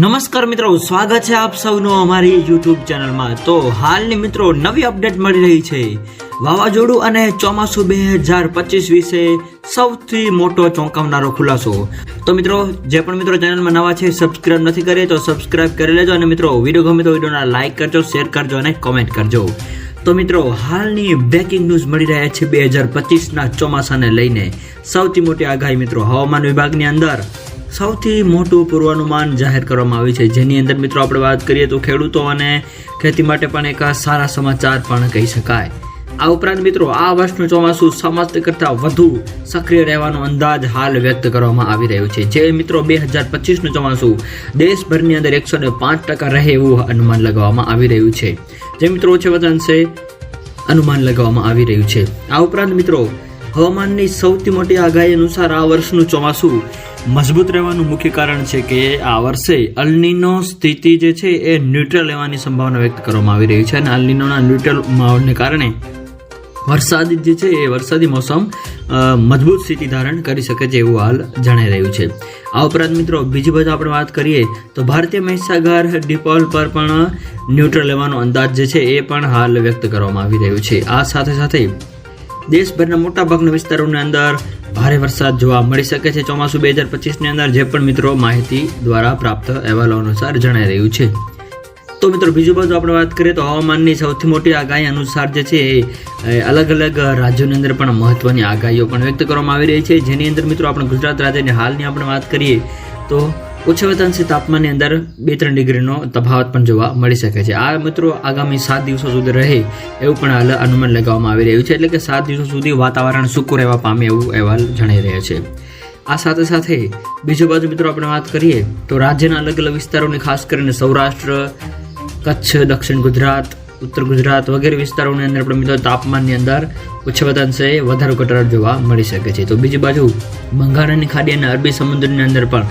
નમસ્કાર મિત્રો, સ્વાગત છે આપ સૌનું અમારી યુટ્યુબ ચેનલમાં. તો હાલની મિત્રો નવી અપડેટ મળી રહી છે. વાવાઝોડું અને ચોમાસું બે હજાર પચીસ વિશે સૌથી મોટો ચોંકાવનારો ખુલાસો. તો મિત્રો, જે પણ મિત્રો ચેનલમાં નવા છે, સબસ્ક્રાઇબ નથી કરી તો સબસ્ક્રાઇબ કરી લેજો અને મિત્રો, વીડિયો ગમે તો વિડીયોના લાઇક કરજો, શેર કરજો અને કોમેન્ટ કરજો. તો મિત્રો, હાલની બ્રેકિંગ ન્યૂઝ મળી રહ્યા છે બે હજાર પચીસના ચોમાસાને લઈને. સૌથી મોટી આગાહી મિત્રો, હવામાન વિભાગની અંદર. સૌથી મોટું પૂર્વાનુમાન જાહેર કરવામાં આવ્યું છે. જેની અંદર મિત્રો આપણે વાત કરીએ તો ખેડૂતો અને ખેતી માટે પણ એક સારા સમાચાર પણ કહી શકાય. આ ઉપરાંત મિત્રો, આ વર્ષનું ચોમાસું સમસ્ત કરતાં વધુ સક્રિય રહેવાનો અંદાજ હાલ વ્યક્ત કરવામાં આવી રહ્યો છે. જે મિત્રો, બે હજાર પચીસનું ચોમાસું દેશભરની અંદર એકસો ને પાંચ ટકા રહે એવું અનુમાન લગાવવામાં આવી રહ્યું છે. જે મિત્રો, ઓછે વધુ અનુમાન લગાવવામાં આવી રહ્યું છે. આ ઉપરાંત મિત્રો, હવામાનની સૌથી મોટી આગાહી અનુસાર આ વર્ષનું ચોમાસું મજબૂત રહેવાનું મુખ્ય કારણ છે કે આ વર્ષે અલનીનો સ્થિતિ જે છે એ ન્યુટ્રલ લેવાની સંભાવના વ્યક્ત કરવામાં આવી રહી છે અને અલનીનોના ન્યુટ્રલ માહોલને કારણે વરસાદી જે છે એ વરસાદી મોસમ મજબૂત સ્થિતિ ધારણ કરી શકે છે એવું હાલ જણાઈ રહ્યું છે. આ ઉપરાંત મિત્રો, બીજી બાજુ આપણે વાત કરીએ તો ભારતીય મહિસાગર ડિપોલ પર પણ ન્યુટ્રલ લેવાનો અંદાજ જે છે એ પણ હાલ વ્યક્ત કરવામાં આવી રહ્યું છે. આ સાથે સાથે દેશભરના મોટાભાગના વિસ્તારોની અંદર ભારે વરસાદ જોવા મળી શકે છે. ચોમાસું બે હજાર પચીસની અંદર જે પણ મિત્રો માહિતી દ્વારા પ્રાપ્ત અહેવાલો અનુસાર જણાઈ રહ્યું છે. તો મિત્રો, બીજું બાજુ આપણે વાત કરીએ તો હવામાનની સૌથી મોટી આગાહી અનુસાર જે છે, એ અલગ અલગ રાજ્યોની અંદર પણ મહત્વની આગાહીઓ પણ વ્યક્ત કરવામાં આવી રહી છે. જેની અંદર મિત્રો, આપણે ગુજરાત રાજ્યની હાલની આપણે વાત કરીએ તો ઓછા વતાંશી તાપમાનની અંદર બે ત્રણ ડિગ્રીનો તફાવત પણ જોવા મળી શકે છે. આ મિત્રો આગામી સાત દિવસો સુધી રહે એવું પણ હાલ અનુમાન લગાવવામાં આવી રહ્યું છે. એટલે કે સાત દિવસો સુધી વાતાવરણ સૂકું રહેવા પામે એવું અહેવાલ જણાઈ રહ્યો છે. આ સાથે સાથે બીજો બાજુ મિત્રો આપણે વાત કરીએ તો રાજ્યના અલગ અલગ વિસ્તારોની ખાસ કરીને સૌરાષ્ટ્ર, કચ્છ, દક્ષિણ ગુજરાત, ઉત્તર ગુજરાત વગેરે વિસ્તારોની અંદર પણ મિત્રો તાપમાનની અંદર ઓછા વધારો ઘટાડો જોવા મળી શકે છે. તો બીજી બાજુ બંગાળની ખાડી અને અરબી સમુદ્રની અંદર પણ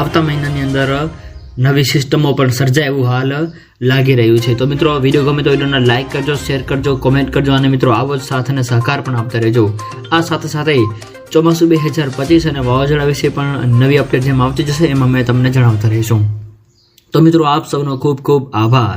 આવતા મહિનાની અંદર નવી સિસ્ટમો પણ સર્જાય એવું હાલ લાગી રહ્યું છે. તો મિત્રો વીડિયો ગમે તો વિડીયોને લાઇક કરજો શેર કરજો કોમેન્ટ કરજો અને મિત્રો, આવો જ સાથ સહકાર પણ આપતા રહેજો. આ સાથે સાથે ચોમાસું બે હજાર પચીસ અને વાવાઝોડા વિશે પણ નવી અપડેટ જેમ આવતી જશે, એમાં મેં તમને જણાવતા રહીશું. તો મિત્રો, આપ સૌનો ખૂબ ખૂબ આભાર.